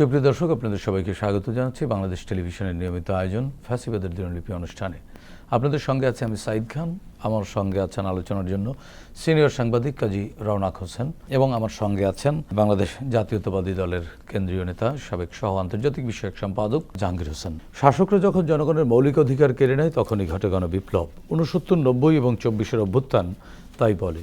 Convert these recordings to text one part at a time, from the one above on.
সুপ্রিয় দর্শক, আপনাদের সবাইকে স্বাগত জানাচ্ছি বাংলাদেশ টেলিভিশনের নিয়মিত আয়োজন ফ্যাসিবাদের দিনলিপি অনুষ্ঠানে। আপনাদের সঙ্গে আছে আমি সাইদ খান। আমার সঙ্গে আছেন আলোচনার জন্য সিনিয়র সাংবাদিক কাজী রওনাক হোসেন এবং আমার সঙ্গে আছেন বাংলাদেশ জাতীয়তাবাদী দলের কেন্দ্রীয় নেতা, সাবেক সহ আন্তর্জাতিক বিষয়ক সম্পাদক জাহাঙ্গীর হোসেন। শাসকরা যখন জনগণের মৌলিক অধিকার কেড়ে নেয়, তখনই ঘটে গণ বিপ্লব উনসত্তর নব্বই এবং চব্বিশের অভ্যুত্থান তাই বলে।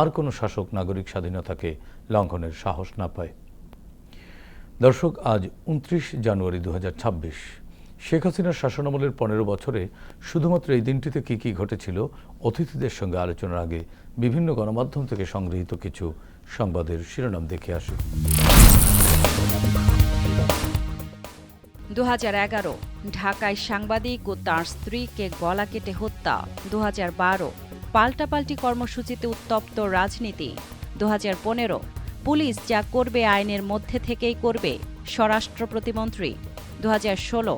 আর কোনো শাসক নাগরিক স্বাধীনতাকে লঙ্ঘনের সাহস না পায়। দর্শক, আজ উনত্রিশ জানুয়ারি দু হাজার ছাব্বিশ। শেখ হাসিনার শাসনামলের পনেরো বছরে শুধুমাত্র এই দিনটিতে কি কি ঘটেছিল, অতিথিদের সঙ্গে আলোচনার আগে বিভিন্ন গণমাধ্যম থেকে সংগৃহীত কিছু সংবাদের শিরোনাম দেখে আসি। দু ঢাকায় সাংবাদিক ও তাঁর স্ত্রীকে গলা কেটে হত্যা। দু হাজার বারো পাল্টাপাল্টি কর্মসূচিতে উত্তপ্ত রাজনীতি। দু হাজার পনেরো, পুলিশ যা করবে আইনের মধ্যে থেকেই করবে, স্বরাষ্ট্র প্রতিমন্ত্রী। দু হাজার ষোলো,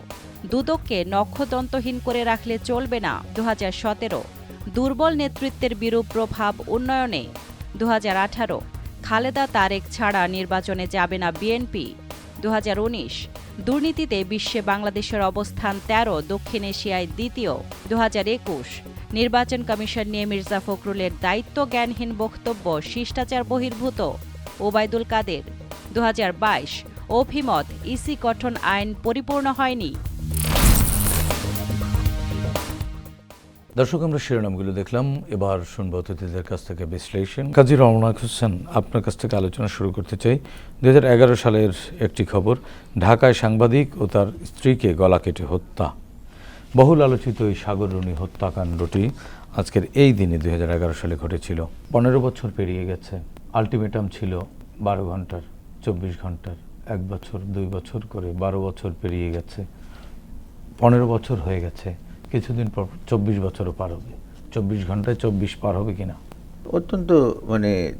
দুদককে নক্ষদন্তহীন করে রাখলে চলবে না। দু হাজার সতেরো, দুর্বল নেতৃত্বের বিরূপ প্রভাব উন্নয়নে। দু হাজার আঠারো, খালেদা তারেক ছাড়া নির্বাচনে যাবে না বিএনপি। দু হাজার উনিশ দুর্নীতিতে বিশ্বে বাংলাদেশের অবস্থান ১৩ দক্ষিণ এশিয়ায় দ্বিতীয়। দু হাজার একুশ, নির্বাচন কমিশন নিয়ে মির্জা ফখরুলের দায়িত্ব জ্ঞানহীন বক্তব্য, শিষ্টাচার বহির্ভূত। ওবায়দুল কাদের দু হাজার বাইশ, অভিমত, ইসি গঠন আইন পরিপূর্ণ হয়নি। দর্শক, আমরা শিরোনামগুলো দেখলাম। এবার শুনব অতিথিদের কাছ থেকে বিশ্লেষণ। কাজী রমনাক হোসেন, আপনার কাছ থেকে আলোচনা শুরু করতে চাই। দুই হাজার এগারো সালের একটি খবর, ঢাকায় সাংবাদিক ও তার স্ত্রীকে গলা কেটে হত্যা। বহুল আলোচিত এই সাগররণী হত্যাকাণ্ডটি আজকের এই দিনে দুই হাজার এগারো সালে ঘটেছিল। পনেরো বছর পেরিয়ে গেছে। আলটিমেটাম ছিল বারো ঘণ্টার, চব্বিশ ঘণ্টার, এক বছর, দুই বছর করে বারো বছর পেরিয়ে গেছে। পনেরো বছর হয়ে গেছে। কিছুদিন পর চব্বিশ বছরও পার হবে। চব্বিশ ঘন্টায় চব্বিশ পার হবে কিনা? অত্যন্ত মানে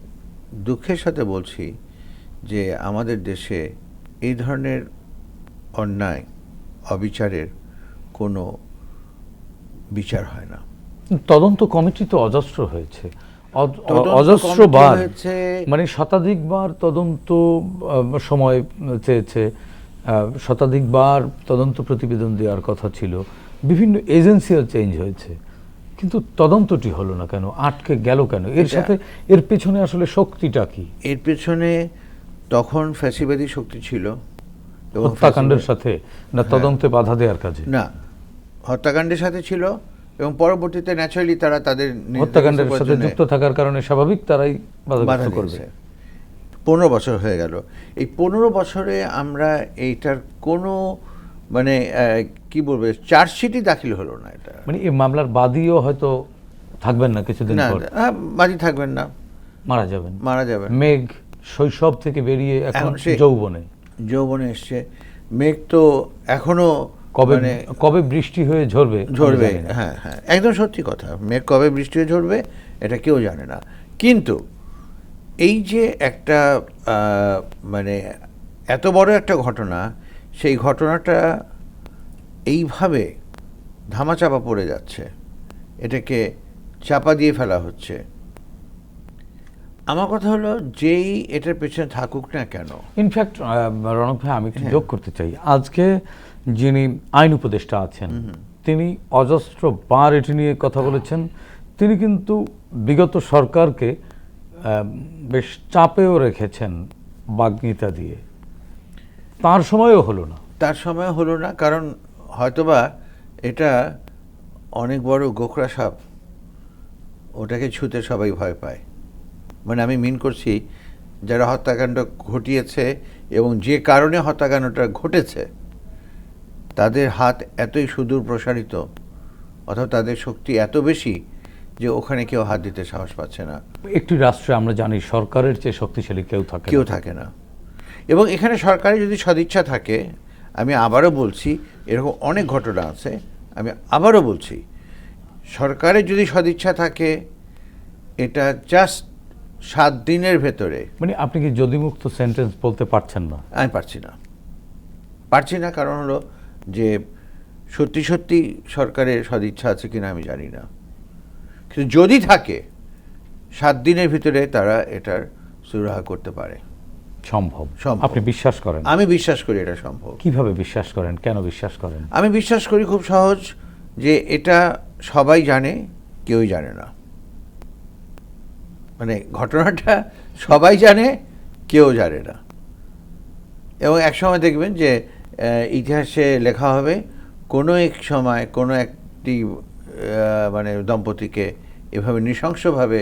দুঃখের সাথে বলছি যে আমাদের দেশে এই ধরনের অন্যায় অবিচারের কোনো বিচার হয় না। তদন্ত কমিটি তো অজস্র হয়েছে। অজ- তদন্ত অজস্র বার হয়েছে। মানে শতাধিকবার তদন্ত সময় চেয়েছে শতাধিকবার তদন্ত প্রতিবেদন দেওয়ার কথা ছিল। বিভিন্ন এজেন্সিও চেঞ্জ হয়েছে। কিন্তু তদন্তটি হলো না কেন? আটকে গেল কেন? এর সাথে এর পেছনে আসলে শক্তিটা কি? এর পেছনে তখন ফ্যাসিবাদী শক্তি ছিল হত্যাকাণ্ডের সাথে? না তদন্তে বাধা দেওয়ার কাজে? না। হত্যাকাণ্ডের সাথে ছিল এবং পরবর্তীতে ন্যাচারালি তারা তাদের হত্যাকাণ্ডের সাথে যুক্ত থাকার কারণে স্বাভাবিক তারাই বাধা করবে। পনেরো বছর হয়ে গেল। এই পনেরো বছরে আমরা এইটার কোনো মানে কি বলবে চার্জশিটই দাখিল হলো না এটা। মানে এই মামলার বাদীও হয়তো থাকবেন না কিছুদিন পর। হ্যাঁ, বাদী থাকবেন না। মারা যাবেন। মারা যাবেন। মেঘ শৈশব থেকে বেরিয়ে এখন যৌবনে। যৌবনে এসছে। মেঘ তো এখনও কবে মানে কবে বৃষ্টি হয়ে ঝরবে? ঝরবে হ্যাঁ হ্যাঁ একদম সত্যি কথা। মেঘ কবে বৃষ্টি হয়ে ঝরবে এটা কেউ জানে না। কিন্তু এই যে একটা মানে এত বড় একটা ঘটনা সেই ঘটনাটা এইভাবে ধামাচাপা পড়ে যাচ্ছে। এটাকে চাপা দিয়ে ফেলা হচ্ছে। আমার কথা হলো যেই এটার পেছনে থাকুক না কেন। ইনফ্যাক্ট রণক ভাই আমি একটু হ্যাঁ। যোগ করতে চাই। আজকে যিনি আইন উপদেষ্টা আছেন তিনি অজস্র বার এটি নিয়ে কথা বলেছেন। তিনি কিন্তু বিগত সরকারকে বেশ চাপেও রেখেছেন বাগ্মিতা দিয়ে। তার সময়ও হলো না। তার সময় হলো না কারণ হয়তোবা এটা অনেক বড় গোখরা সাপ ওটাকে ছুতে সবাই ভয় পায়। মানে আমি মিন করছি যারা হত্যাকাণ্ড ঘটিয়েছে এবং যে কারণে হত্যাকাণ্ডটা ঘটেছে তাদের হাত এতই সুদূর প্রসারিত অথবা তাদের শক্তি এত বেশি যে ওখানে কেউ হাত দিতে সাহস পাচ্ছে না। একটি রাষ্ট্রে আমরা জানি সরকারের চেয়ে শক্তিশালী কেউ থাকে কেউ থাকে না। এবং এখানে সরকারের যদি সদিচ্ছা থাকে আমি আবারও বলছি এরকম অনেক ঘটনা আছে আমি আবারও বলছি সরকারের যদি সদিচ্ছা থাকে এটা জাস্ট সাত দিনের ভেতরে। মানে আপনি কি যদিমুক্ত সেন্টেন্স বলতে পারছেন না? আমি পারছি না। পারছি না কারণ হলো যে সত্যি সত্যি সরকারের সদিচ্ছা আছে কিনা আমি জানি না। কিন্তু যদি থাকে সাত দিনের ভিতরে তারা এটার সুরাহা করতে পারে। সম্ভব। আপনি বিশ্বাস করেন? আমি বিশ্বাস করি এটা সম্ভব। কীভাবে বিশ্বাস করেন? কেন বিশ্বাস করেন? আমি বিশ্বাস করি খুব সহজ যে এটা সবাই জানে কেউই জানে না। মানে ঘটনাটা সবাই জানে কেউ জানে না। এবং একসময় দেখবেন যে ইতিহাসে লেখা হবে কোনো এক সময় কোনো একটি মানে দম্পতিকে এভাবে নৃশংসভাবে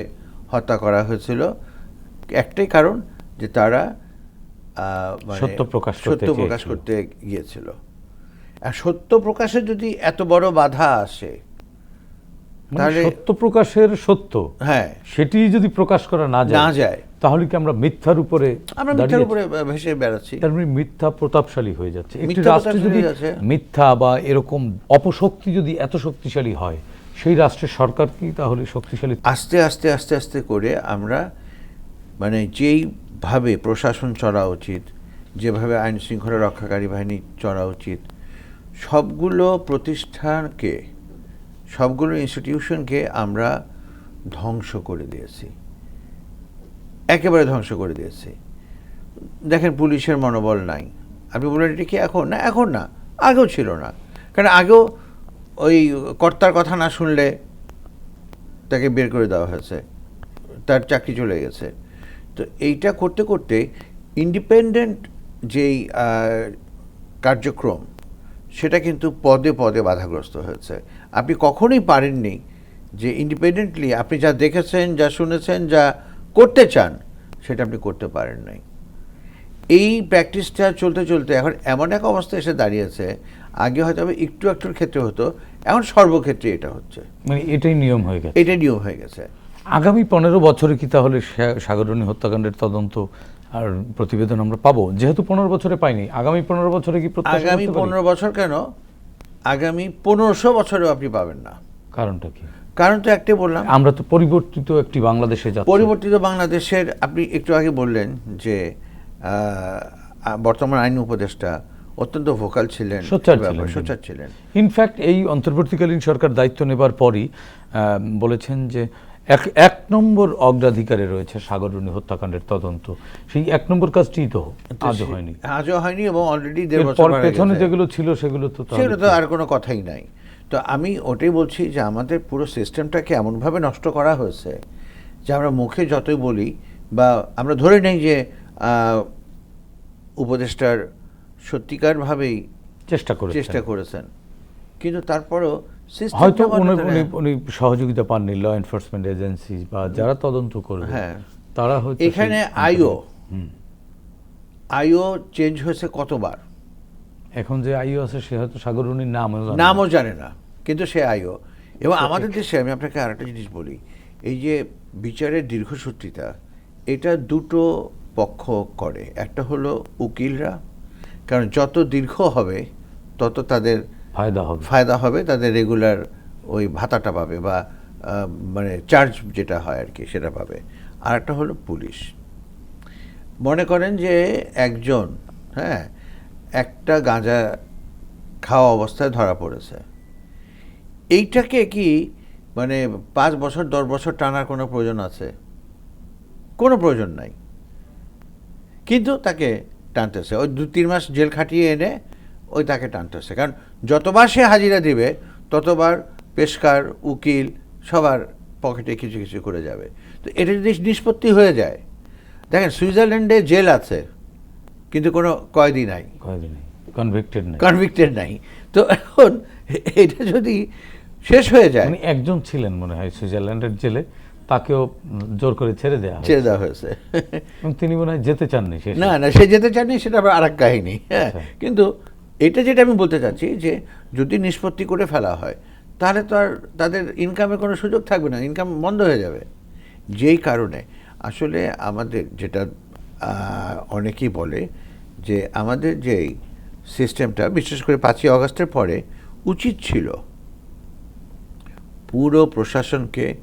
হত্যা করা হয়েছিল। একটাই কারণ যে তারা সত্য প্রকাশ করতে সত্য প্রকাশ করতে গিয়েছিল। আর সত্য প্রকাশে যদি এত বড় বাধা আসে মানে তাহলে সত্য প্রকাশের সত্য হ্যাঁ। সেটি যদি প্রকাশ করা না যায় না যায়। তাহলে কি আমরা মিথ্যার উপরে আমরা মিথ্যার উপরে ভেসে বেড়াচ্ছি। তার মানে মিথ্যা প্রতাপশালী হয়ে যাচ্ছে। একটি রাষ্ট্র যদি মিথ্যা বা এরকম অপশক্তি যদি এত শক্তিশালী হয় সেই রাষ্ট্রের সরকার কি তাহলে শক্তিশালী? আস্তে আস্তে আস্তে আস্তে করে আমরা মানে যেইভাবে প্রশাসন চলা উচিত, যেভাবে আইন শৃঙ্খলা রক্ষাকারী বাহিনী চলা উচিত, সবগুলো প্রতিষ্ঠানকে, সবগুলো ইনস্টিটিউশনকে আমরা ধ্বংস করে দিয়েছি। একেবারে ধ্বংস করে দিয়েছি। দেখেন পুলিশের মনোবল নাই। আপনি বলেন এটা কি এখন? না এখন না, আগেও ছিল না। কারণ আগেও ওই কর্তার কথা না শুনলে তাকে বের করে দেওয়া হয়েছে। তার চাকরি চলে গেছে। তো এইটা করতে করতে ইন্ডিপেন্ডেন্ট যেই কার্যক্রম সেটা কিন্তু পদে পদে বাধাগ্রস্ত হয়েছে। আপনি কখনোই পারেননি যে ইন্ডিপেন্ডেন্টলি আপনি যা দেখেছেন যা শুনেছেন যা করতে চান সেটা আপনি করতে পারেন নাই। এই প্র্যাকটিসটা চলতে চলতে এখন এমন এক অবস্থা এসে দাঁড়িয়েছে আগে হয়তো একটু একটুর ক্ষেত্রে হতো এখন সর্বক্ষেত্রে এটা হচ্ছে। মানে এটাই নিয়ম হয়ে গেছে। এটাই নিয়ম হয়ে গেছে। আগামী পনেরো বছরে কি তাহলে সাগরণী হত্যাকাণ্ডের তদন্ত আর প্রতিবেদন আমরা পাবো? যেহেতু পনেরো বছরে পাইনি আগামী পনেরো বছরে কি আগামী পনেরো বছর কেন? আগামী পনেরোশো বছরেও আপনি পাবেন না। কারণটা কি? কারণ তো একটাই বললাম। আমরা তো পরিবর্তিত একটি বাংলাদেশে যাচ্ছি। পরিবর্তিত বাংলাদেশের আপনি একটু আগে বললেন যে আহ, বর্তমান আইন উপদেষ্টা অত্যন্ত ভোকাল ছিলেন। সোচ্চার ছিলেন। সোচ্চার ছিলেন। ইনফ্যাক্ট এই অন্তর্বর্তীকালীন সরকার দায়িত্ব নেবার পরই আহ, বলেছেন যে এক এক নম্বর অগ্রাধিকারে রয়েছে সাগরণী হত্যাকাণ্ডের তদন্ত। সেই এক নম্বর কাজটি তো আজও হয়নি। আজও হয়নি এবং অলরেডি দেড় বছর এরপর পেছনে যেগুলো ছিল সেগুলো তো সেগুলো তো আর কোনো কথাই নাই। তো আমি ওটাই বলছি যে আমাদের পুরো সিস্টেমটাকে এমনভাবে নষ্ট করা হয়েছে যে আমরা মুখে যতই বলি বা আমরা ধরে নেই যে উপদেষ্টার সত্যিকারভাবেই চেষ্টা করে চেষ্টা করেছেন। কিন্তু তারপরও হয়তো উনি সহযোগিতা পাননি ল এনফোর্সমেন্ট এজেন্সি বা যারা তদন্ত করবে হ্যাঁ। তারা হয়তো এখানে আইও। আইও চেঞ্জ হয়েছে কতবার? এখন যে আইও আছে সে হয়তো সাগরণীর নাম নামও জানে না। কিন্তু সে আইও। এবং আমাদের দেশে আমি আপনাকে আরেকটা জিনিস বলি এই যে বিচারের দীর্ঘসূত্রিতা এটা দুটো পক্ষ করে। একটা হলো উকিলরা কারণ যত দীর্ঘ হবে তত তাদের ফায়দা হবে। ফায়দা হবে, তাদের রেগুলার ওই ভাতাটা পাবে বা মানে চার্জ যেটা হয় আর কি সেটা পাবে। আর একটা হলো পুলিশ। মনে করেন যে একজন হ্যাঁ একটা গাঁজা খাওয়া অবস্থায় ধরা পড়েছে। এইটাকে কি মানে পাঁচ বছর, দশ বছর টানার কোনো প্রয়োজন আছে? কোনো প্রয়োজন নাই। কিন্তু তাকে টানতেছে। ওই দু তিন মাস জেল খাটিয়ে এনে ওই তাকে টানতেছে। কারণ যতবার সে হাজিরা দিবে ততবার পেশকার উকিল সবার পকেটে কিছু কিছু করে যাবে। তো এটা যদি নিষ্পত্তি হয়ে যায় দেখেন সুইজারল্যান্ডে জেল আছে কিন্তু কোনো কয়েদি নাই। কয়েকদিনে কনভিক্টেড নেই। কনভিক্টেড নাই। তো এখন এটা যদি শেষ হয়ে যায় উনি একজন ছিলেন মনে হয় সুইজারল্যান্ডের জেলে তাকেও জোর করে ছেড়ে দেওয়া ছেড়ে দেওয়া হয়েছে। তিনি মনে হয় যেতে চাননি না না সে যেতে চাননি সেটা আবার আর এক কাহিনী। হ্যাঁ আচ্ছা। কিন্তু এটা যেটা আমি বলতে চাচ্ছি যে যদি নিষ্পত্তি করে ফেলা হয়, তাহলে তো আর তাদের ইনকামের কোনো সুযোগ থাকবে না ইনকাম বন্ধ হয়ে যাবে। যেই কারণে, আসলে আমাদের যেটা অনেকেই বলে যে আমাদের যেই সিস্টেমটা বিশেষ করে পাঁচই অগস্টের পরে উচিত ছিল পুরো প্রশাসনকে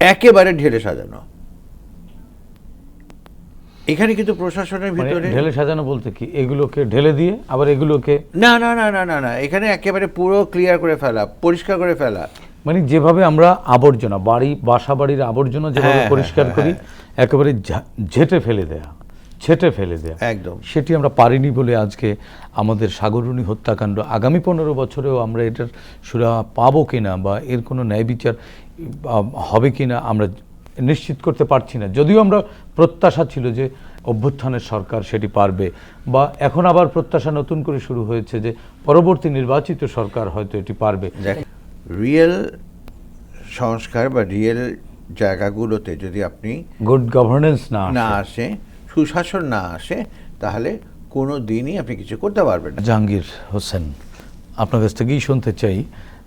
একেবারে ঢেলে সাজানো। এখানে কিন্তু প্রশাসনের মানে ভিতরে ঢেলে সাজানো বলতে কি? এগুলোকে ঢেলে দিয়ে আবার এগুলোকে না না না না না না। এখানে একেবারে পুরো ক্লিয়ার করে ফেলা পরিষ্কার করে ফেলা। মানে যেভাবে আমরা আবর্জনা বাড়ি বাসা বাড়ির আবর্জনা যেভাবে হ্যাঁ, পরিষ্কার হ্যাঁ, করি একেবারে ঝেঁটে ফেলে দেয়া ছেটে ফেলে দেয়া। একদম। সেটি আমরা পারিনি বলে আজকে আমাদের সাগররুণী হত্যাকাণ্ড আগামী পনেরো বছরেও আমরা এটার সুরা পাবো কিনা বা এর কোনো ন্যায় বিচার হবে কিনা আমরা নিশ্চিত করতে পারছি না। যদিও আমরা প্রত্যাশা ছিল যে অভ্যুত্থানের সরকার সেটি পারবে বা এখন আবার প্রত্যাশা নতুন করে শুরু হয়েছে যে পরবর্তী নির্বাচিত সরকার হয়তো এটি পারবে। রিয়েল সংস্কার বা রিয়েল জায়গাগুলোতে যদি আপনি গুড গভর্নেন্স না না আসে। আসে সুশাসন না আসে তাহলে কোনো দিনই আপনি কিছু করতে পারবেন না। জাহাঙ্গীর হোসেন আপনার কাছ থেকেই শুনতে চাই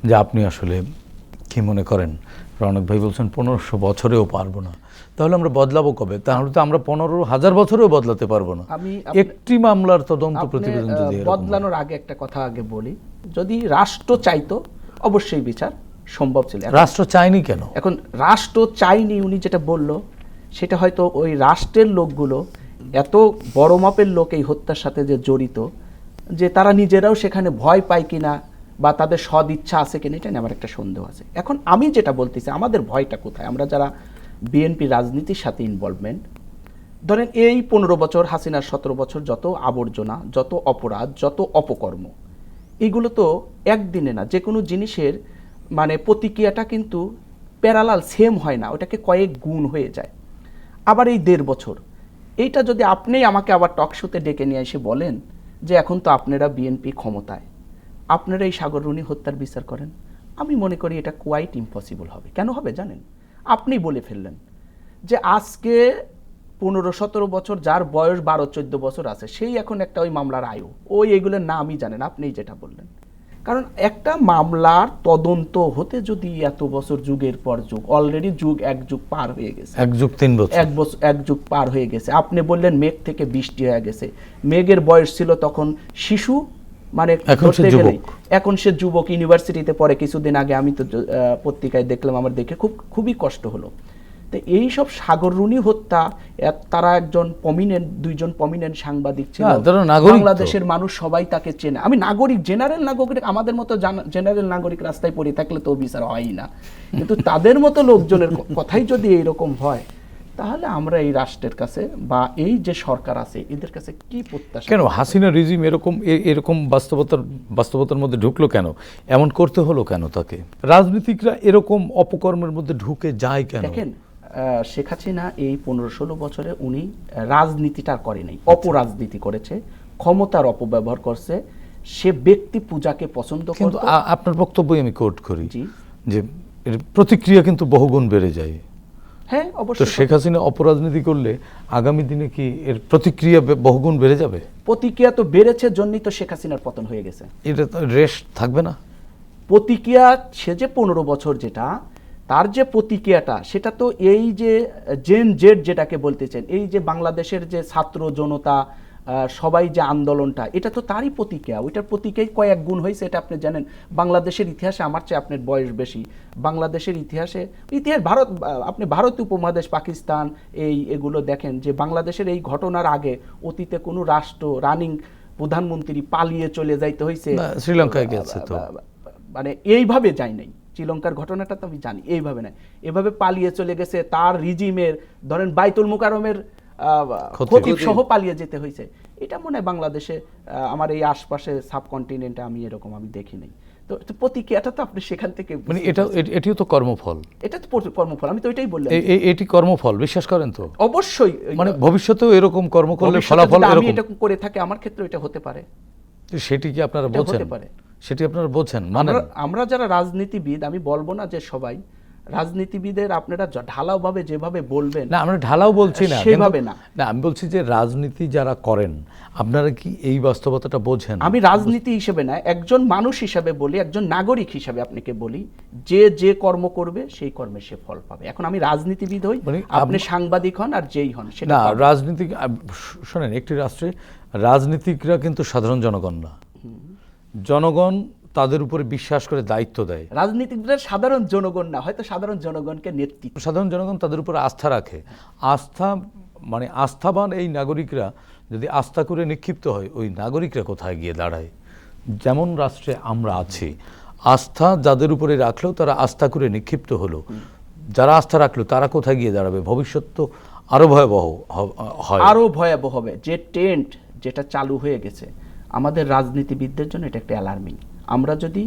যে আপনি আসলে কি মনে করেন? রনক ভাই বলছেন পনেরোশো বছরেও পারব না। তাহলে আমরা বদলাবো কবে? তাহলে তো আমরা পনেরো হাজার বছরেও বদলাতে পারব না। আমি একটি মামলার তদন্ত প্রতিবেদন যদি বদলানোর আগে একটা কথা আগে বলি। যদি রাষ্ট্র চাইতো অবশ্যই বিচার সম্ভব ছিল। রাষ্ট্র চায়নি কেন? এখন রাষ্ট্র চাইনি উনি যেটা বলল সেটা হয়তো ওই রাষ্ট্রের লোকগুলো এত বড় মাপের লোক এই হত্যার সাথে যে জড়িত যে তারা নিজেরাও সেখানে ভয় পায় কিনা বা তাদের সদ ইচ্ছা আছে কিনা, এটা নিয়ে আমার একটা সন্দেহ আছে। এখন আমি যেটা বলতেছি, আমাদের ভয়টা কোথায়? আমরা যারা বিএনপি রাজনীতির সাথে ইনভলভমেন্ট ধরেন এই পনেরো বছর, হাসিনার সতেরো বছর যত আবর্জনা, যত অপরাধ, যত অপকর্ম, এগুলো তো একদিনে না, যে কোনো জিনিসের মানে প্রতিক্রিয়াটা কিন্তু প্যারালাল সেম হয় না, ওটাকে কয়েক গুণ হয়ে যায়। আবার এই দেড় বছর, এইটা যদি আপনি আমাকে আবার টকশোতে ডেকে নিয়ে এসে বলেন যে এখন তো আপনারা বিএনপি ক্ষমতায় আপনারা এই সাগররুণী হত্যার বিচার করেন। আমি মনে করি এটা কোয়াইট ইম্পসিবল হবে। কেন হবে জানেন? আপনি বলে ফেললেন যে আজকে পনেরো সতেরো বছর যার বয়স বারো চোদ্দ বছর আছে সেই এখন একটা ওই মামলার আয়ু। ওই এগুলোর নামই জানেন আপনি যেটা বললেন। কারণ একটা মামলার তদন্ত হতে যদি এত বছর যুগের পর যুগ অলরেডি যুগ এক যুগ পার হয়ে গেছে। এক যুগ তিন বছর। এক বছর এক যুগ পার হয়ে গেছে। আপনি বললেন মেঘ থেকে বৃষ্টি হয়ে গেছে। মেঘের বয়স ছিল তখন শিশু মানে এখন সে যুবক। ইউনিভার্সিটিতে পড়ে কিছুদিন আগে আমি তো পত্রিকায় দেখলাম আমার দেখে খুব খুবই কষ্ট হলো। তো এই সব সাগররুনি হত্যা তারা একজন পমিনেন্ট দুইজন পমিনেন্ট সাংবাদিক ছিল। নাগরিক বাংলাদেশের মানুষ সবাই তাকে চেনে। আমি নাগরিক জেনারেল নাগরিক আমাদের মতো জেনারেল নাগরিক রাস্তায় পড়ে থাকলে তো বিচার হয়ই না। কিন্তু তাদের মতো লোকজনের কথাই যদি এইরকম হয় তাহলে আমরা এই রাষ্ট্রের কাছে বা এই যে সরকার আছে এদের কাছে কি প্রত্যাশা? কেন? হাসিনা রিজিম এরকম এরকম বাস্তবতার বাস্তবতার মধ্যে ঢুকলো কেন? এমন করতে হলো কেন তাকে? রাজনীতিকরা এরকম অপকর্মের মধ্যে ঢুকে যায় কেন? দেখেন শেখ হাসিনা এই পনেরো ষোলো বছরে উনি রাজনীতিটা করে নাই। অপরাজনীতি করেছে ক্ষমতার অপব্যবহার করছে সে ব্যক্তি পূজাকে পছন্দ কিন্তু আপনার বক্তব্যই আমি কোট করি যে প্রতিক্রিয়া কিন্তু বহুগুণ বেড়ে যায়। হ্যাঁ তো অবশ্যই শেখ হাসিনা অপরাজনীতি করলে আগামী দিনে কি এর প্রতিক্রিয়া বহুগুণ বেড়ে যাবে? প্রতিক্রিয়া তো বেড়েছে জন্যই তো শেখ হাসিনার পতন হয়ে গেছে। এটা তো রেস্ট থাকবে না? প্রতিক্রিয়া সে যে পনেরো বছর যেটা তার যে প্রতিক্রিয়াটা সেটা তো এই যে জেন জেড যেটাকে বলতেছেন এই যে বাংলাদেশের যে ছাত্র জনতা সবাই যে আন্দোলনটা এটা তো তারই প্রতিক্রিয়া। ওইটার প্রতিক্রিয়ায় কয়েক গুণ হয়েছে এটা আপনি জানেন। বাংলাদেশের ইতিহাসে আমার চেয়ে আপনার বয়স বেশি। বাংলাদেশের ইতিহাসে ইতিহাস ভারত আপনি ভারত উপমহাদেশ পাকিস্তান এই এগুলো দেখেন যে বাংলাদেশের এই ঘটনার আগে অতীতে কোনো রাষ্ট্র রানিং প্রধানমন্ত্রী পালিয়ে চলে যাইতে হয়েছে শ্রীলঙ্কায় গেছে তো। মানে এইভাবে যায় নাই। শ্রীলঙ্কার ঘটনাটা তো আমি জানি এইভাবে নাই। এভাবে পালিয়ে চলে গেছে তার রিজিমের ধরেন বাইতুল মুকারমের। খতিব সহ পালিয়ে যেতে হয়েছে। এটা মনে হয় বাংলাদেশে আমার এই আশপাশে সাবকন্টিনেন্টে আমি এরকম আমি দেখি নাই। তো প্রতিক্রিয়াটা তো আপনি সেখান থেকে মানে এটা এটিও তো কর্মফল। এটা তো কর্মফল আমি তো এটাই বললাম। এটি কর্মফল বিশ্বাস করেন তো? অবশ্যই। মানে ভবিষ্যতেও এরকম কর্ম করলে ফলাফল এরকম এটা করে থাকি আমার ক্ষেত্রে এটা হতে পারে। সেটি কি আপনারা পারে। সেটি আপনারা বোঝেন মানে আমরা যারা রাজনীতিবিদ আমি বলব না যে সবাই রাজনীতিবিদের আপনারা ঢালাওভাবে যেভাবে বলবেন না আমরা ঢালাও বলছি না সেভাবে না। না আমি বলছি যে রাজনীতি যারা করেন আপনারা কি এই বাস্তবতাটা বোঝেন আমি রাজনীতি হিসেবে না একজন মানুষ হিসাবে বলি একজন নাগরিক হিসাবে আপনাকে বলি যে যে কর্ম করবে সেই কর্মে সে ফল পাবে এখন আমি রাজনীতিবিদ হই মানে আপনি সাংবাদিক হন আর যেই হন সেটা না পাবেন। রাজনীতিক শোনেন একটি রাষ্ট্রে রাজনীতিকরা কিন্তু সাধারণ জনগণ না জনগণ তাদের উপরে বিশ্বাস করে দায়িত্ব দেয়। রাজনীতিকরা সাধারণ জনগণ না হয়তো সাধারণ জনগণকে নেতৃত্ব। সাধারণ জনগণ তাদের উপর আস্থা রাখে। আস্থা মানে আস্থাবান এই নাগরিকরা যদি আস্থা করে নিক্ষিপ্ত হয় ওই নাগরিকরা কোথায় গিয়ে দাঁড়ায়? যেমন রাষ্ট্রে আমরা আছি। আস্থা যাদের উপরে রাখলেও তারা আস্থা করে নিক্ষিপ্ত হলো। যারা আস্থা রাখল তারা কোথায় গিয়ে দাঁড়াবে? ভবিষ্যৎ তো আরও ভয়াবহ হয়। আরও ভয়াবহ হবে। যে টেন্ট যেটা চালু হয়ে গেছে আমাদের রাজনীতিবিদদের জন্য এটা একটা অ্যালার্মিং। আমরা যদি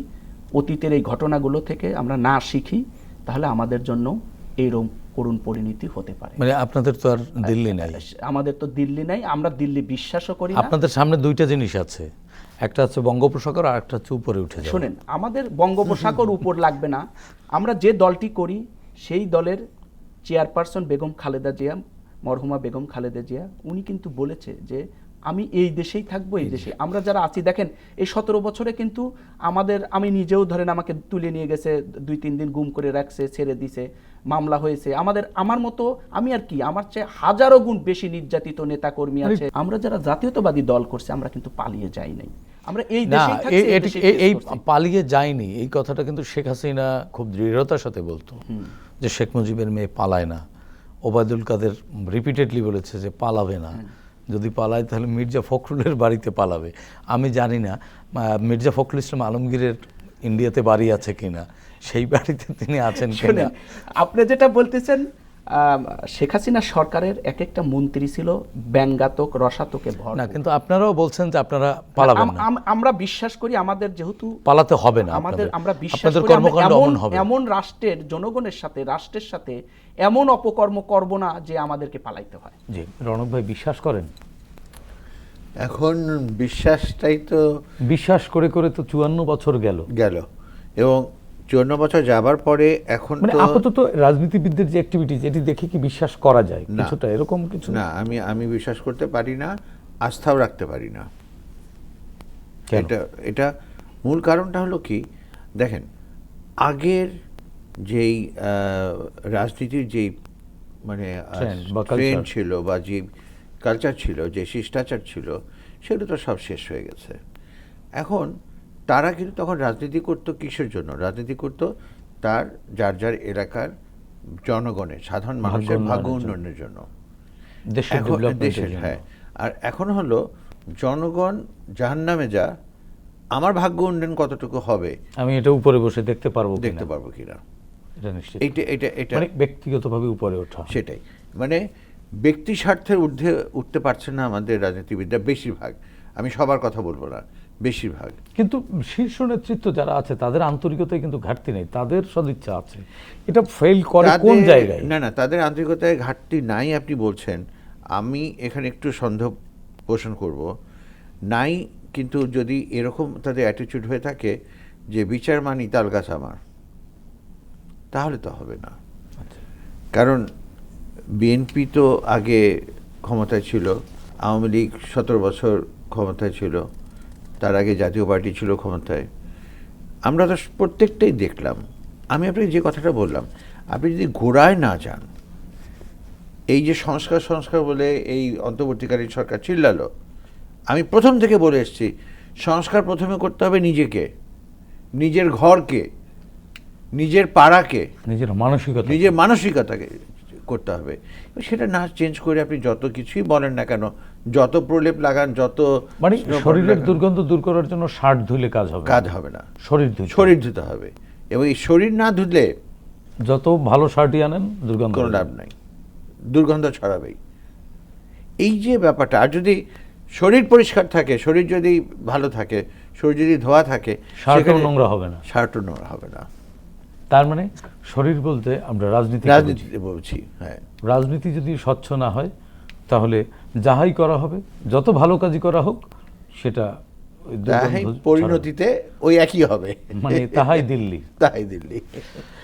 অতীতের এই ঘটনাগুলো থেকে আমরা না শিখি তাহলে আমাদের জন্য এইরকম করুণ পরিণতি হতে পারে। মানে আপনাদের তো আর দিল্লি নাই। আমাদের তো দিল্লি নাই আমরা দিল্লি বিশ্বাসও করি আপনাদের সামনে দুইটা জিনিস আছে। একটা হচ্ছে বঙ্গোপসাগর আর একটা হচ্ছে উপরে উঠে শোনেন আমাদের বঙ্গোপসাগর উপর লাগবে না। আমরা যে দলটি করি সেই দলের চেয়ারপারসন বেগম খালেদা জিয়া মরহুমা বেগম খালেদা জিয়া উনি কিন্তু বলেছে যে আমি এই দেশেই থাকব এই দেশে। আমরা যারা আছি দেখেন এই সতেরো বছরে কিন্তু আমাদের আমি নিজেও ধরেন আমাকে তুলে নিয়ে গেছে দুই তিন দিন গুম করে রাখছে ছেড়ে দিছে মামলা হয়েছে। আমাদের আমার মতো আমি আর কি আমার চেয়ে হাজারো গুণ বেশি নির্যাতিত নেতা কর্মী আছে। আমরা যারা জাতীয়তাবাদী দল করছে আমরা কিন্তু পালিয়ে যাই নাই। আমরা এই এই। পালিয়ে যায়নি এই কথাটা কিন্তু শেখ হাসিনা খুব দৃঢ়তার সাথে বলতো যে শেখ মুজিবের মেয়ে পালায় না। ওবায়দুল কাদের রিপিটেডলি বলেছে যে পালাবে না। যদি পালায়, তাহলে মির্জা ফখরুলের বাড়িতে পালাবে। আমি জানি না মির্জা ফখরুল ইসলাম আলমগীরের ইন্ডিয়াতে বাড়ি আছে কিনা, সেই বাড়িতে তিনি আছেন কিনা। আপনি যেটা বলতেছেন শেখ হাসিনা সরকারের এক একটা মন্ত্রী ছিল ব্যঙ্গাতক রসাতকে ভর না কিন্তু আপনারাও বলছেন যে আপনারা পালাবেন না। আমরা বিশ্বাস করি আমাদের যেহেতু পালাতে হবে না আমাদের আমরা বিশ্বাস করি এমন অমন হবে। এমন রাষ্ট্রের জনগণের সাথে রাষ্ট্রের সাথে এমন অপকর্ম করব না যে আমাদেরকে পালাইতে হয়। জি রণক ভাই বিশ্বাস করেন? এখন বিশ্বাসটাই তো বিশ্বাস করে করে তো চুয়ান্ন বছর গেল। গেল। এবং চুয়ান্ন বছর যাবার পরে এখন মানে আপাতত রাজনীতিবিদদের যে অ্যাক্টিভিটিজ এটি দেখে কি বিশ্বাস করা যায়? কিছুটা এরকম কিছু? না আমি আমি বিশ্বাস করতে পারি না আস্থাও রাখতে পারি না। এটা এটা মূল কারণটা হলো কি? দেখেন আগের যেই রাজনীতির যেই মানে culture। ছিল বা যে কালচার ছিল যে শিষ্টাচার ছিল সেগুলো তো সব শেষ হয়ে গেছে। এখন তারা কিন্তু তখন রাজনীতি করতো কিসের জন্য? রাজনীতি করতো তার যার যার এলাকার জনগণের সাধারণ মানুষের ভাগ্য উন্নয়নের জন্য। দেশের হ্যাঁ। আর এখন হলো জনগণ যার জাহান্নামে যা আমার ভাগ্য উন্নয়ন কতটুকু হবে? আমি এটা উপরে বসে দেখতে পারব দেখতে পারব কিনা? এটা এটা এটা মানে ব্যক্তিগতভাবে উপরে ওঠা। সেটাই। মানে ব্যক্তি স্বার্থের ঊর্ধ্বে উঠতে পারছে না আমাদের রাজনীতিবিদরা বেশিরভাগ। আমি সবার কথা বলব না। বেশিরভাগ। কিন্তু শীর্ষ নেতৃত্ব যারা আছে তাদের আন্তরিকতায় কিন্তু ঘাটতি নেই তাদের সদিচ্ছা আছে। এটা ফেল করে কোন জায়গায়? না না তাদের আন্তরিকতায় ঘাটতি নাই আপনি বলছেন। আমি এখানে একটু সন্দেহ পোষণ করব। নাই কিন্তু যদি এরকম তাদের অ্যাটিটিউড হয়ে থাকে যে বিচার মানি তাল গাছ আমার তাহলে তো হবে না। আচ্ছা। কারণ বিএনপি তো আগে ক্ষমতায় ছিল আওয়ামী লীগ সতেরো বছর ক্ষমতায় ছিল। তার আগে জাতীয় পার্টি ছিল ক্ষমতায়। আমরা তো প্রত্যেকটাই দেখলাম। আমি আপনাকে যে কথাটা বললাম আপনি যদি ঘোড়ায় না যান এই যে সংস্কার সংস্কার বলে এই অন্তর্বর্তীকালীন সরকার চিল্লালো আমি প্রথম থেকে বলে এসেছি সংস্কার প্রথমে করতে হবে নিজেকে নিজের ঘরকে নিজের পাড়াকে নিজের মানসিকতা নিজের মানসিকতাকে। করতে হবে। সেটা না চেঞ্জ করে আপনি যত কিছুই বলেন না কেন যত প্রলেপ লাগান যত মানে শরীরের দুর্গন্ধ দূর করার জন্য শার্ট ধুলে কাজ হবে কাজ হবে না। শরীর ধুলে শরীর ধুতে হবে। এবং এই শরীর না ধুলে যত ভালো শার্টই আনেন দুর্গন্ধ কোনো লাভ নাই। দুর্গন্ধ ছড়াবেই। এই যে ব্যাপারটা আর যদি শরীর পরিষ্কার থাকে শরীর যদি ভালো থাকে শরীর যদি ধোয়া থাকে শার্টও নোংরা হবে না। শার্টও নোংরা হবে না। তার মানে শরীর বলতে আমরা রাজনীতি রাজনীতিতে বলছি হ্যাঁ। রাজনীতি যদি স্বচ্ছ না হয় তাহলে যাহাই করা হবে যত ভালো কাজই করা হোক সেটা তাহাই পরিণতিতে ওই একই হবে। মানে তাহাই দিল্লি। তাই দিল্লি।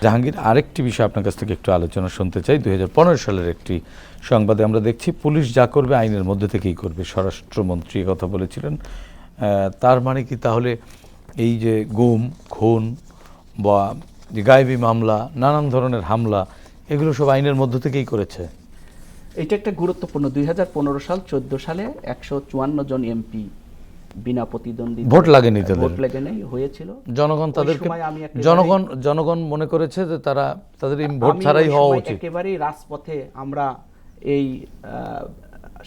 জাহাঙ্গীর আরেকটি বিষয় আপনার কাছ থেকে একটু আলোচনা শুনতে চাই। দুই হাজার পনেরো সালের একটি সংবাদে আমরা দেখছি পুলিশ যা করবে আইনের মধ্যে থেকেই করবে। স্বরাষ্ট্রমন্ত্রী কথা বলেছিলেন। আহ, তার মানে কি তাহলে এই যে গুম খুন বা যে গায়েবী মামলা নানান ধরনের হামলা এগুলো সব আইনের মধ্য থেকেই করেছে। এটা একটা গুরুত্বপূর্ণ। দুই সাল চোদ্দ সালে একশো চুয়ান্ন জন এমপি বিনা প্রতিদ্বন্দ্বী ভোট লাগেনি তাদের। ভোট লাগে নাই হয়েছিল। জনগণ তাদেরকে জনগণ জনগণ মনে করেছে যে তারা তাদের ভোট ছাড়াই হওয়া উচিত। একেবারেই রাজপথে আমরা এই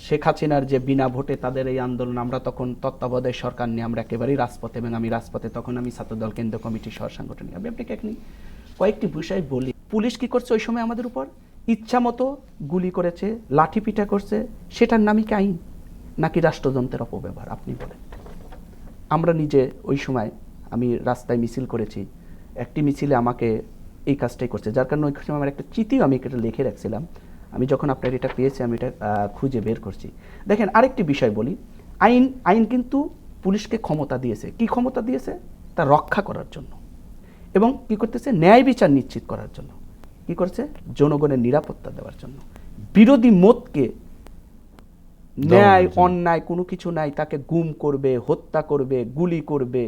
শেখ হাসিনার যে বিনা ভোটে তাদের এই আন্দোলন, আমরা তখন তত্ত্বাবধায়ক সরকার নিয়ে আমরা একেবারেই রাজপথে এবং আমি রাজপথে তখন আমি ছাত্রদল কেন্দ্র কমিটির সহ সাংগঠনিক আমি আপনাকে কয়েকটি বিষয় বলি। পুলিশ কি করছে ওই সময় আমাদের উপর? ইচ্ছা মতো গুলি করেছে, লাঠি পিটা করছে, সেটার নামই কি আইন? নাকি রাষ্ট্রযন্ত্রের অপব্যবহার, আপনি বলেন। আমরা নিজে ওই সময় আমি রাস্তায় মিছিল করেছি, একটি মিছিলে আমাকে এই কাজটাই করছে, যার কারণে ওই সময় আমার একটা চিঠিও আমি এটা লিখে রাখছিলাম। আমি যখন আপনার এটা পেয়েছি আমি এটা খুঁজে বের করছি। দেখেন আরেকটি বিষয় বলি। আইন আইন কিন্তু পুলিশকে ক্ষমতা দিয়েছে। কি ক্ষমতা দিয়েছে? তা রক্ষা করার জন্য। এবং কি করতেছে? ন্যায় বিচার নিশ্চিত করার জন্য। কি করছে? জনগণের নিরাপত্তা দেওয়ার জন্য। বিরোধী মতকে ন্যায় অন্যায় কোনো কিছু নাই। তাকে গুম করবে হত্যা করবে গুলি করবে।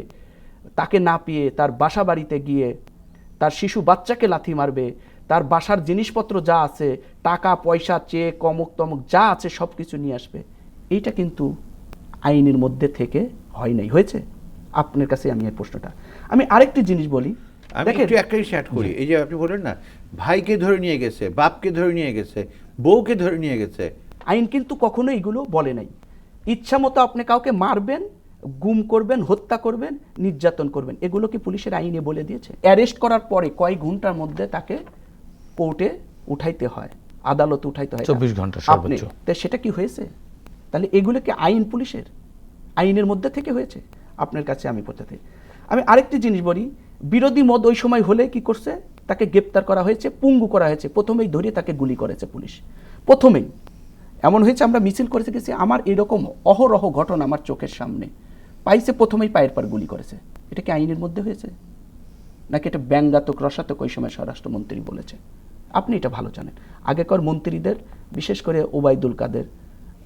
তাকে না পেয়ে তার বাসা বাড়িতে গিয়ে তার শিশু বাচ্চাকে লাথি মারবে। তার বাসার জিনিসপত্র যা আছে টাকা পয়সা চেক অমুক তমুক যা আছে সব কিছু নিয়ে আসবে। এইটা কিন্তু আইনের মধ্যে থেকে হয় নাই। হয়েছে? আপনার কাছে আমি এই প্রশ্নটা। আমি আরেকটি জিনিস বলি। আমি একটু একটা জিনিস অ্যাড করি। এই যে আপনি বললেন না ভাইকে ধরে নিয়ে গেছে বাপকে ধরে নিয়ে গেছে বউকে ধরে নিয়ে গেছে। আইন কিন্তু কখনো এগুলো বলে নাই। ইচ্ছা মতো আপনি কাউকে মারবেন গুম করবেন হত্যা করবেন নির্যাতন করবেন। এগুলো কি পুলিশের আইনে বলে দিয়েছে? অ্যারেস্ট করার পরে কয়েক ঘণ্টার মধ্যে তাকে কোর্টে উঠাইতে হয় আদালতে উঠাইতে হয়। 24 ঘণ্টা আপনি। তা সেটা কি হয়েছে? তাহলে এগুলো কি আইন পুলিশের? আইনের মধ্যে থেকে হয়েছে? আপনার কাছে আমি পড়তে আমি আরেকটি জিনিস বলি বিরোধী মত ওই সময় হলে কি করছে? তাকে গ্রেপ্তার করা হয়েছে পুঙ্গু করা হয়েছে প্রথমেই ধরে তাকে গুলি করেছে পুলিশ। প্রথমেই এমন হয়েছে আমরা মিছিল করেছে গেছি আমার এরকম অহরহ ঘটনা আমার চোখের সামনে। পাইছে প্রথমেই পায়ের পার গুলি করেছে। এটা কি আইনের মধ্যে হয়েছে? নাকি এটা ব্যঙ্গাতক রসাতক ওই সময় স্বরাষ্ট্রমন্ত্রী বলেছে? আপনি এটা ভালো জানেন। আগেকার মন্ত্রীদের বিশেষ করে ওবায়দুল কাদের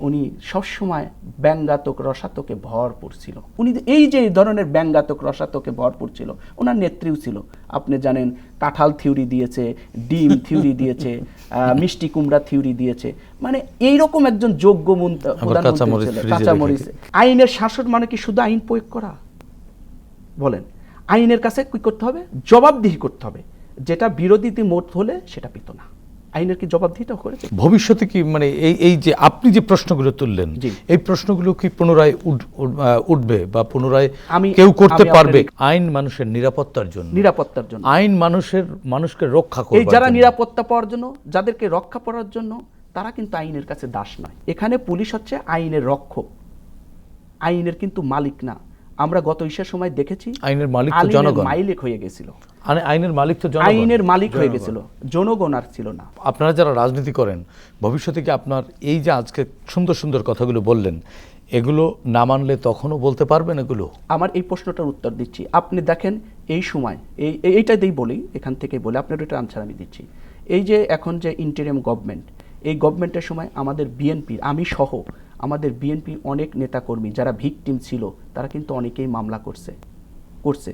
উনি সবসময় ব্যঙ্গাতক রসাতকে ভরপুর ছিল। উনি এই যে ধরনের ব্যঙ্গাতক রসাতকে ভরপুর ছিল ওনার নেত্রীও ছিল। আপনি জানেন কাঁঠাল থিওরি দিয়েছে ডিম থিওরি দিয়েছে মিষ্টি কুমড়া থিওরি দিয়েছে। মানে এইরকম একজন যোগ্য প্রধানমন্ত্রী। আইনের শাসন মানে কি শুধু আইন প্রয়োগ করা? বলেন আইনের কাছে কি করতে হবে? জবাবদিহি করতে হবে। যেটা বিরোধীতে মোট হলে সেটা পেত না। আইনের কি জবাবদিহিটা করেছে ভবিষ্যতে কি মানে এই এই যে আপনি যে প্রশ্নগুলো তুললেন এই প্রশ্নগুলো কি পুনরায় উঠবে বা পুনরায় আমি- কেউ করতে পারবে? আইন মানুষের নিরাপত্তার জন্য। নিরাপত্তার জন্য। আইন মানুষের মানুষকে রক্ষা এই করবে যারা নিরাপত্তা পাওয়ার জন্য যাদেরকে রক্ষা করার জন্য তারা কিন্তু আইনের কাছে দাস নয়। এখানে পুলিশ হচ্ছে আইনের রক্ষক। আইনের কিন্তু মালিক না। আমরা গত ঈশার সময় দেখেছি আইনের মালিক তো জনগণ। মাইলিক হয়ে গেছিল। আইনের মালিক তো জনগণ। আইনের মালিক হয়ে গেছিল। জনগণ আর ছিল না। আপনারা যারা রাজনীতি করেন ভবিষ্যতে কি আপনার এই যে আজকে সুন্দর সুন্দর কথাগুলো বললেন এগুলো না মানলে তখনও বলতে পারবেন এগুলো? আমার এই প্রশ্নটার উত্তর দিচ্ছি। আপনি দেখেন এই সময় এই এই- এইটা দিয়েই বলি এখান থেকে বলে আপনার এটা আনসার আমি দিচ্ছি। এই যে এখন যে ইন্টারিয়াম গভর্নমেন্ট এই গভর্নমেন্টের সময় আমাদের বিএনপি আমি সহ আমাদের বিএনপি অনেক নেতাকর্মী যারা ভিকটিম ছিল, তারা কিন্তু অনেকেই মামলা করছে করছে।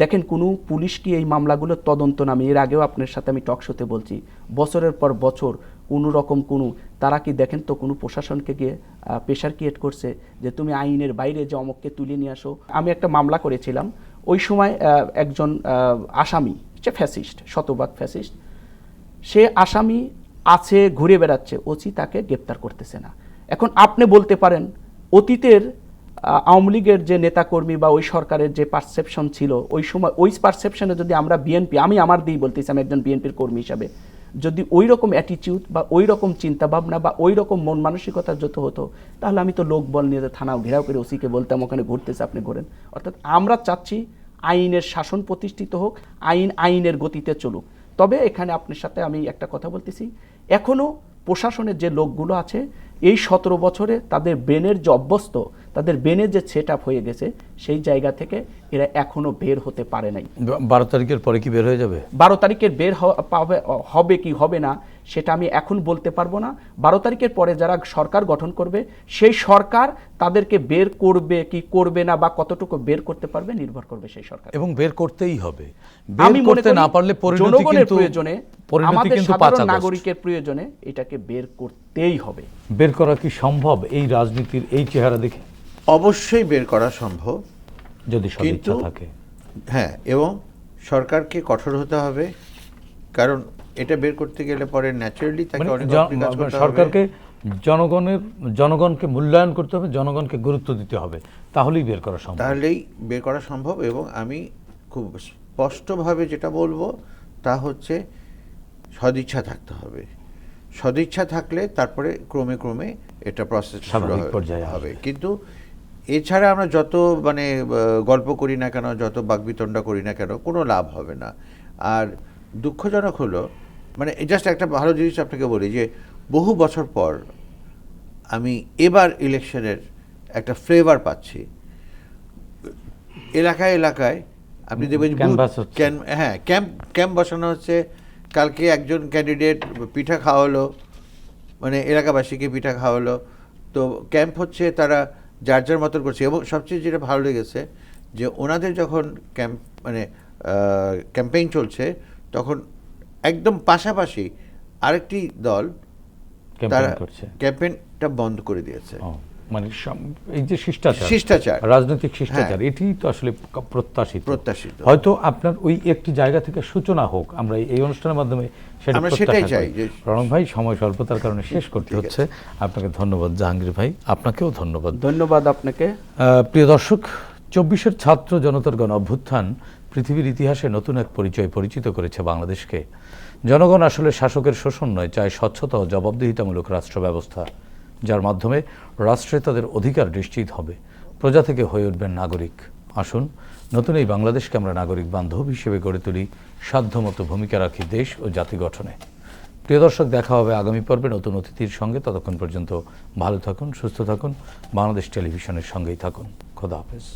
দেখেন, কোনো পুলিশ কি এই মামলাগুলো তদন্ত নামে? এর আগেও আপনার সাথে আমি টক শোতে বলছি, বছরের পর বছর কোনো রকম কোনো, তারা কি দেখেন তো কোনো প্রশাসনকে গিয়ে প্রেশার ক্রিয়েট করছে যে তুমি আইনের বাইরে যে অমককে তুলে নিয়ে আসো? আমি একটা মামলা করেছিলাম, ওই সময় একজন আসামি, সে ফ্যাসিস্ট শতভাগ ফ্যাসিস্ট সে আসামি আছে, ঘুরে বেড়াচ্ছে, ওসি তাকে গ্রেপ্তার করতেছে না। এখন আপনি বলতে পারেন, অতীতের আওয়ামী লীগের যে নেতাকর্মী বা ওই সরকারের যে পারসেপশন ছিল, ওই সময়, ওই পারসেপশনে যদি আমরা বিএনপি আমি আমার দিয়েই বলতেছি, আমি একজন বিএনপির কর্মী হিসাবে, যদি ওই রকম অ্যাটিটিউড বা ওই রকম চিন্তা ভাবনা বা ওই রকম মন মানসিকতা যত হতো, তাহলে আমি তো লোক বল নিয়ে থানাও ঘেরাও করে ওসিকে বলতাম, ওখানে ঘুরতেছে, আপনি ঘোরেন। অর্থাৎ আমরা চাচ্ছি আইনের শাসন প্রতিষ্ঠিত হোক, আইন, আইনের গতিতে চলুক। তবে এখানে আপনার সাথে আমি একটা কথা বলতেছি এখনও প্রশাসনের যে লোকগুলো আছে এই সতেরো বছরে তাদের ব্রেনের যে অভ্যস্ত তাদের ব্রেনে যে সেট আপ হয়ে গেছে সেই জায়গা থেকে এরা এখনও বের হতে পারে নাই। বারো তারিখের পরে কি বের হয়ে যাবে? বারো তারিখের বের হবে কি হবে না সেটা আমি এখন বলতে পারব না। বারো তারিখের পরে যারা সরকার গঠন করবে সেই সরকার তাদেরকে বের করবে কি করবে না বা কতটুকু বের করতে পারবে নির্ভর করবে সেই সরকার। এবং বের করতেই হবে। আমি করতে না পারলে জনগণের প্রয়োজনে আমাদের সাধারণ নাগরিকের প্রয়োজনে এটাকে বের করতেই হবে। বের করা কি সম্ভব এই রাজনীতির এই চেহারা দেখে? অবশ্যই বের করা সম্ভব। যদি সদিচ্ছা কিন্তু থাকে। হ্যাঁ এবং সরকারকে কঠোর হতে হবে। কারণ এটা বের করতে গেলে পরে ন্যাচারালি তাকে মানে অনেক। সরকারকে জনগণের জনগণকে মূল্যায়ন করতে হবে জনগণকে গুরুত্ব দিতে হবে। তাহলেই বের করা সম্ভব। তাহলেই বের করা সম্ভব এবং আমি খুব স্পষ্টভাবে যেটা বলব তা হচ্ছে সদিচ্ছা থাকতে হবে। সদিচ্ছা থাকলে তারপরে ক্রমে ক্রমে এটা প্রসেস পর্যায়ে হবে। কিন্তু এছাড়া আমরা যত মানে গল্প করি না কেন যত বাকবিতণ্ডা করি না কেন কোনো লাভ হবে না। আর দুঃখজনক হলো মানে জাস্ট একটা ভালো জিনিস আপনাকে বলি যে বহু বছর পর আমি এবার ইলেকশনের একটা ফ্লেভার পাচ্ছি। এলাকায় এলাকায় আপনি দেখবেন হ্যাঁ ক্যাম্প ক্যাম্প বসানো হচ্ছে। কালকে একজন ক্যান্ডিডেট পিঠা খাওয়ালো মানে এলাকাবাসীকে পিঠা খাওয়ালো। তো ক্যাম্প হচ্ছে তারা যার যার মতন করছে এবং সবচেয়ে যেটা ভালো লেগেছে যে ওনাদের যখন ক্যাম্প মানে ক্যাম্পেইন চলছে তখন একদম পাশাপাশি আরেকটি দল তারা করছে। ক্যাম্পেইনটা বন্ধ করে দিয়েছে। মানে এই যে শিষ্টাচার শিষ্টাচার। রাজনৈতিক শিষ্টাচার হ্যাঁ। এটি তো আসলে প্রত্যাশিত। প্রত্যাশিত। হয়তো আপনার ওই একটি জায়গা থেকে সূচনা হোক আমরা এই- অনুষ্ঠানের মাধ্যমে সেটা আমরা সেটাই চাই রণক ভাই সময় স্বল্পতার কারণে শেষ করতে হচ্ছে। আপনাকে ধন্যবাদ জাহাঙ্গীর ভাই আপনাকেও ধন্যবাদ। ধন্যবাদ আপনাকে। আহ, প্রিয় দর্শক চব্বিশের ছাত্র জনতার গণ অভ্যুত্থান পৃথিবীর ইতিহাসে নতুন এক পরিচয় পরিচিত করেছে বাংলাদেশকে। জনগণ আসলে শাসকের শোষণ নয়, চায় স্বচ্ছতা ও জবাবদিহিতামূলক রাষ্ট্র ব্যবস্থা যার মাধ্যমে রাষ্ট্রে তাদের অধিকার নিশ্চিত হবে। প্রজা থেকে হয়ে উঠবেন নাগরিক। আসুন, নতুন এই বাংলাদেশকে আমরা নাগরিক বান্ধব হিসেবে গড়ে তুলি, সাধ্যমতো ভূমিকা রাখি দেশ ও জাতি গঠনে। প্রিয় দর্শক, দেখা হবে আগামী পর্বে নতুন অতিথির সঙ্গে। ততক্ষণ পর্যন্ত ভালো থাকুন, সুস্থ থাকুন, বাংলাদেশ টেলিভিশনের সঙ্গেই থাকুন। খোদা হাফেজ।